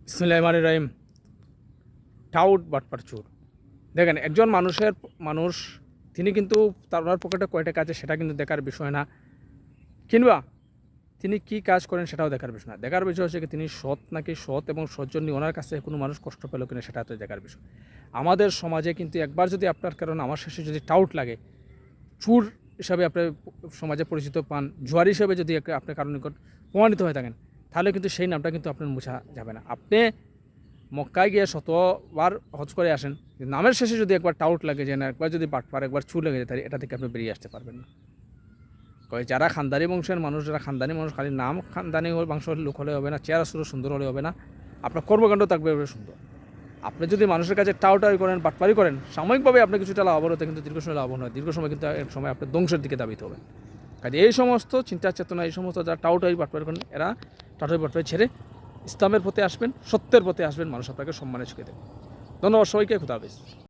ইসলাম রহিম। Tout বাটপার চোর। দেখেন, একজন মানুষের মানুষ, তিনি কিন্তু তার পকেটে কয় টাকা আছে সেটা কিন্তু দেখার বিষয় না। কিংবা তিনি কি কাজ করেন সেটাও দেখার বিষয় না। দেখার বিষয় হচ্ছে কি, তিনি সৎ নাকি সৎ এবং সজ্জন্য ওনার কাছে কোনো মানুষ কষ্ট পেল কিনা সেটা তো দেখার বিষয়। আমাদের সমাজে কিন্তু একবার যদি আপনার, কারণ আমার শেষে যদি টাউট লাগে, চুর হিসাবে আপনি সমাজে পরিচিত পান, জুয়ারি হিসাবে যদি এক- আপনি কারণ নিকট প্রমাণিত হয়ে থাকেন তাহলে কিন্তু সেই নামটা কিন্তু আপনার মুছা যাবে না। আপনি মক্কায় গিয়ে শতবার হজ করে আসেন নামের শেষে যদি একবার টাউট লাগে যে না, একবার যদি বাটপার একবার চুর লেগে যায়, তাহলে এটা থেকে আপনি বেরিয়ে আসতে পারবেন না। কয় যারা খানদানি বংশের মানুষ, যারা খানদানি মানুষ, খালি নাম খানদানি বংশ লোক হলে হবে না, চেহারা সুর সুন্দর হলে হবে না, আপনার কর্মকাণ্ড থাকবে সুন্দর। আপনি যদি মানুষের কাছে টাউটাই করেন, বাটপারি করেন, সাময়িকভাবে আপনি কিছুটা লাভ হতে কিন্তু দীর্ঘ সময় লাভবান হয়। দীর্ঘ সময় কিন্তু এক সময় আপনি ধ্বংসের দিকে দাবিত হবে কাজে এই সমস্ত চিন্তা চেতনা, এই সমস্ত যারা টাউটাই বাটপাই করেন, এরা টাউটাই বাটপাই ছেড়ে ইসলামের পথে আসবেন, সত্যের পথে আসবেন, মানুষ আপনাকে সম্মানে চুকে দেবে। ধন্যবাদ সবাইকে, খুদা